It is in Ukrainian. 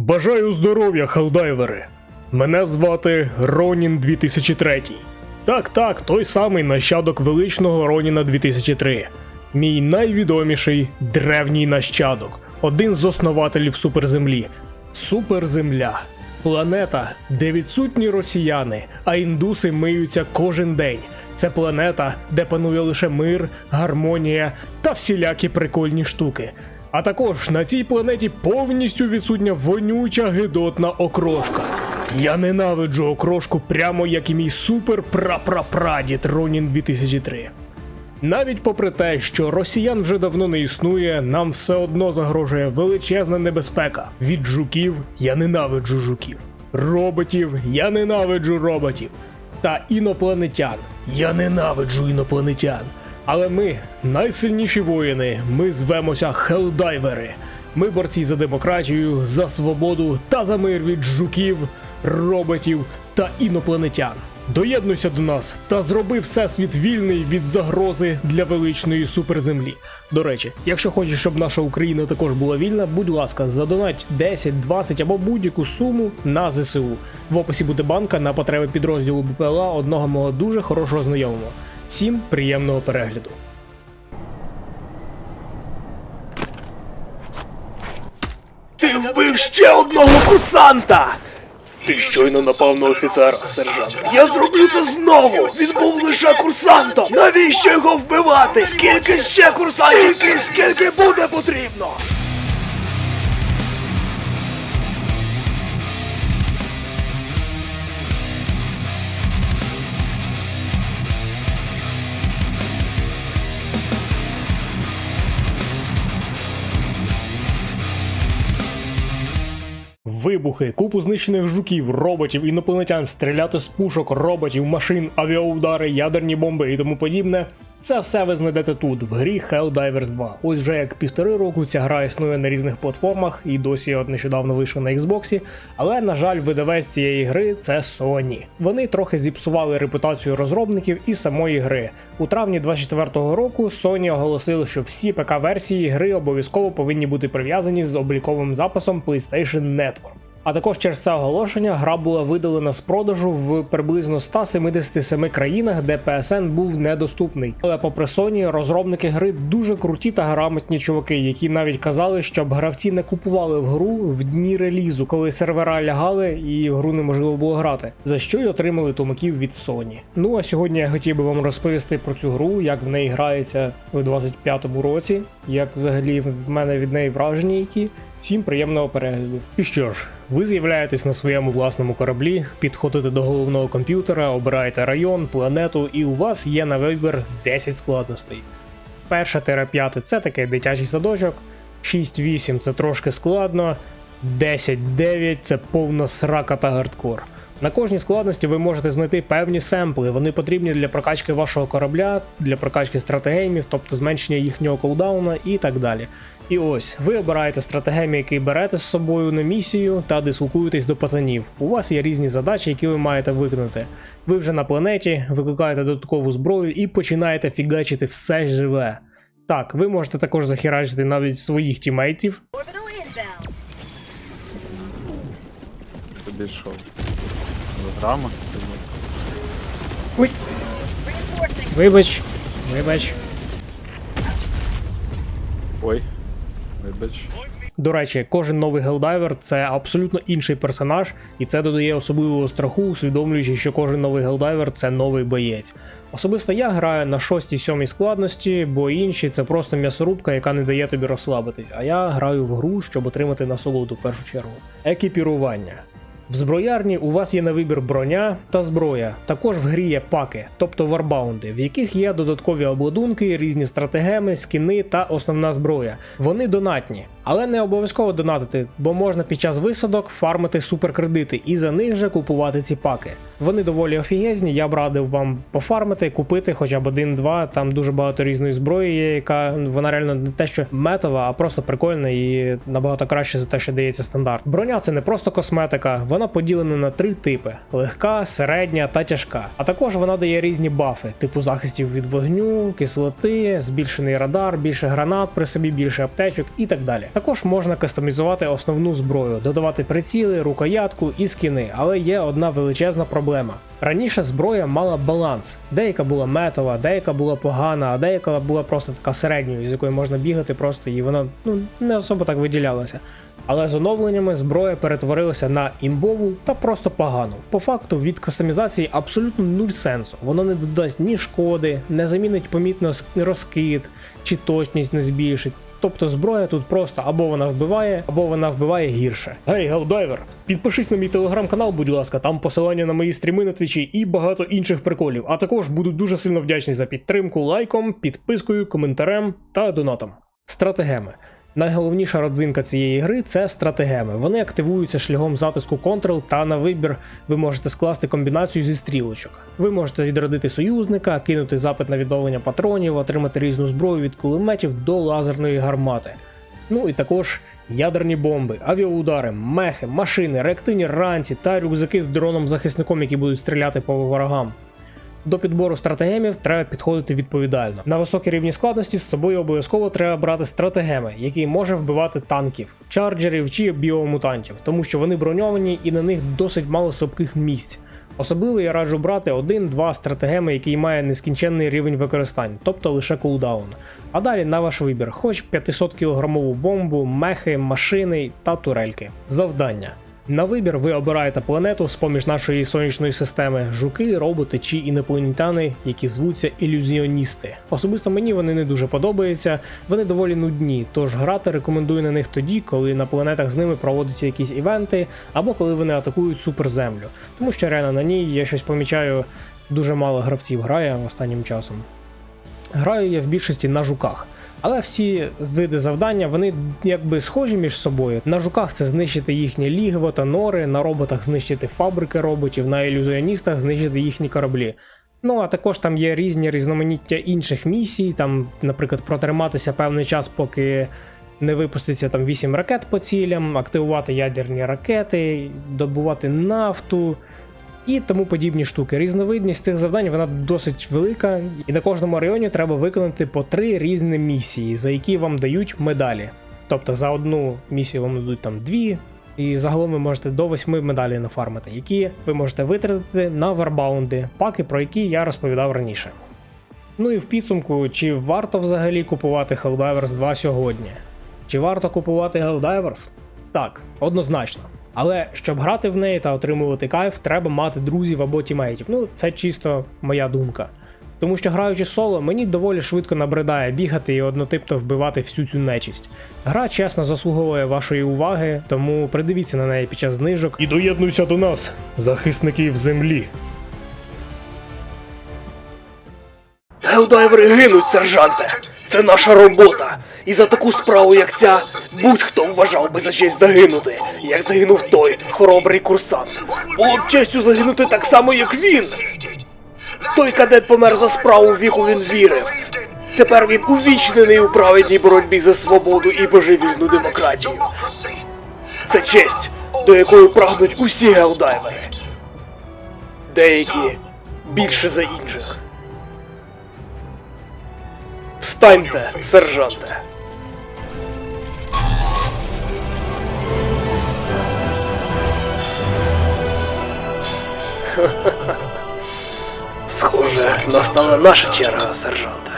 Бажаю здоров'я, халдайвери! Мене звати Ронін 2003. Так, так, той самий нащадок величного Роніна 2003. Мій найвідоміший древній нащадок, один з основателів суперземлі. Суперземля. Планета, де відсутні росіяни, а індуси миються кожен день. Це планета, де панує лише мир, гармонія та всілякі прикольні штуки. А також на цій планеті повністю відсутня вонюча гидотна окрошка. Я ненавиджу окрошку прямо як і мій супер прапрапрадід Ронін 2003. Навіть попри те, що росіян вже давно не існує, нам все одно загрожує величезна небезпека. Від жуків я ненавиджу жуків, роботів я ненавиджу роботів, та інопланетян я ненавиджу інопланетян. Але ми найсильніші воїни, ми звемося Хелдайвери. Ми борці за демократію, за свободу та за мир від жуків, роботів та інопланетян. Доєднуйся до нас та зроби всесвіт вільний від загрози для величної суперземлі. До речі, якщо хочеш, щоб наша Україна також була вільна, будь ласка, задонать 10, 20 або будь-яку суму на ЗСУ. В описі буде банка на потреби підрозділу БПЛА одного мого дуже хорошого знайомого. Всім приємного перегляду. Ти вбив ще одного курсанта! Ти щойно напав на офіцера, сержант. Я зроблю це знову! Він був лише курсантом! Навіщо його вбивати? Скільки ще курсантів? Скільки, скільки буде потрібно? Вибухи, купу знищених жуків, роботів, інопланетян, стріляти з пушок, роботів, машин, авіаудари, ядерні бомби і тому подібне. Це все ви знайдете тут, в грі Helldivers 2. Ось вже як півтори року ця гра існує на різних платформах і досі от нещодавно вийшла на Xbox, але на жаль, видавець цієї гри це Sony. Вони трохи зіпсували репутацію розробників і самої гри. У травні 24-го року Sony оголосили, що всі ПК-версії гри обов'язково повинні бути прив'язані з обліковим записом PlayStation Network. А також через це оголошення гра була видалена з продажу в приблизно 177 країнах, де PSN був недоступний. Але попри Sony, розробники гри дуже круті та грамотні чуваки, які навіть казали, щоб гравці не купували в гру в дні релізу, коли сервера лягали і в гру неможливо було грати, за що й отримали тумаків від Sony. Ну а сьогодні я хотів би вам розповісти про цю гру, як в неї грається у 25-му році, як взагалі в мене від неї враження які. Всім приємного перегляду. І що ж, ви з'являєтесь на своєму власному кораблі, підходите до головного комп'ютера, обираєте район, планету, і у вас є на вибір 10 складностей. Перша тире 5 це такий дитячий садочок, 6-8 це трошки складно, 10-9 це повна срака та гардкор. На кожній складності ви можете знайти певні семпли. Вони потрібні для прокачки вашого корабля, для прокачки стратегемів, тобто зменшення їхнього кулдауна і так далі. І ось ви обираєте стратегемі, який берете з собою на місію та дислокуєтесь до пацанів. У вас є різні задачі, які ви маєте виконати. Ви вже на планеті, викликаєте додаткову зброю і починаєте фігачити все живе. Так, ви можете також захерачити навіть своїх тімейтів, що? Грама? Ой, вибач, вибач. Ой. Вибач. До речі, кожен новий гелдайвер це абсолютно інший персонаж, і це додає особливого страху, усвідомлюючи, що кожен новий гелдайвер це новий боєць. Особисто я граю на 6-7 складності, бо інші це просто м'ясорубка, яка не дає тобі розслабитись. А я граю в гру, щоб отримати насолоду в першу чергу. Екіпірування. В зброярні у вас є на вибір броня та зброя. Також в грі є паки, тобто варбаунди, в яких є додаткові обладунки, різні стратегеми, скіни та основна зброя. Вони донатні, але не обов'язково донатити, бо можна під час висадок фармити суперкредити і за них же купувати ці паки. Вони доволі офігезні. Я б радив вам пофармити, купити хоча б один-два. Там дуже багато різної зброї є, яка вона реально не те, що метова, а просто прикольна і набагато краще за те, що дається стандарт. Броня це не просто косметика, вона поділена на три типи: легка, середня та тяжка. А також вона дає різні бафи, типу захистів від вогню, кислоти, збільшений радар, більше гранат при собі, більше аптечок і так далі. Також можна кастомізувати основну зброю, додавати приціли, рукоятку і скіни, але є одна величезна проблема. Раніше зброя мала баланс. Деяка була метова, деяка була погана, а деяка була просто така середньою, з якою можна бігати просто і вона ну не особо так виділялася. Але з оновленнями зброя перетворилася на імбову та просто погану. По факту від кастомізації абсолютно нуль сенсу. Воно не додасть ні шкоди, не замінить помітно розкид чи точність не збільшить. Тобто зброя тут просто або вона вбиває, або вона вбиває гірше. Гей, Гелдайвер, підпишись на мій телеграм-канал, будь ласка, там посилання на мої стріми на твічі і багато інших приколів. А також буду дуже сильно вдячний за підтримку лайком, підпискою, коментарем та донатом. Стратегеми. Найголовніша родзинка цієї гри це стратегеми. Вони активуються шляхом затиску Ctrl та на вибір ви можете скласти комбінацію зі стрілочок. Ви можете відродити союзника, кинути запит на відновлення патронів, отримати різну зброю від кулеметів до лазерної гармати. Ну і також ядерні бомби, авіаудари, мехи, машини, реактивні ранці та рюкзаки з дроном-захисником, які будуть стріляти по ворогам. До підбору стратегемів треба підходити відповідально. На високій рівні складності з собою обов'язково треба брати стратегеми, які може вбивати танків, чарджерів чи біомутантів, тому що вони броньовані і на них досить мало слабких місць. Особливо я раджу брати один-два стратегеми, який має нескінченний рівень використань, тобто лише кулдаун. А далі на ваш вибір, хоч 500 кілограмову бомбу, мехи, машини та турельки. Завдання. На вибір ви обираєте планету з поміж нашої сонячної системи жуки, роботи чи інопланетяни, які звуться ілюзіоністи. Особисто мені вони не дуже подобаються, вони доволі нудні, тож грати рекомендую на них тоді, коли на планетах з ними проводяться якісь івенти, або коли вони атакують суперземлю. Тому що реально на ній я щось помічаю, дуже мало гравців грає останнім часом. Граю я в більшості на жуках. Але всі види завдання вони якби схожі між собою. На жуках це знищити їхнє лігво та нори, на роботах знищити фабрики роботів, на ілюзіоністах знищити їхні кораблі. Ну а також там є різні різноманіття інших місій, там, наприклад, протриматися певний час, поки не випуститься там 8 ракет по цілям, активувати ядерні ракети, добувати нафту і тому подібні штуки. Різновидність цих завдань вона досить велика, і на кожному районі треба виконати по три різні місії, за які вам дають медалі. Тобто за одну місію вам дадуть там дві, і загалом ви можете до восьми медалей нафармити, які ви можете витратити на варбаунди, паки, про які я розповідав раніше. Ну і в підсумку, чи варто взагалі купувати Helldivers 2 сьогодні? Чи варто купувати Helldivers? Так, однозначно. Але щоб грати в неї та отримувати кайф, треба мати друзів або тімейтів. Ну, це чисто моя думка. Тому що граючи соло, мені доволі швидко набридає бігати і однотипно вбивати всю цю нечисть. Гра чесно заслуговує вашої уваги, тому придивіться на неї під час знижок і доєднуйся до нас, захисників землі. Гелдайвери гинуть, сержанте. Це наша робота. І за таку справу, як ця, будь-хто вважав би за честь загинути, як загинув той хоробрий курсант. Було б честю загинути так само, як він. Той кадет помер за справу, в яку він вірив. Тепер він увічнений у праведній боротьбі за свободу і божевільну демократію. Це честь, до якої прагнуть усі гелдайвери. Деякі більше за інших. Встаньте, сержанте. Схоже, настала наша черга, сержанте.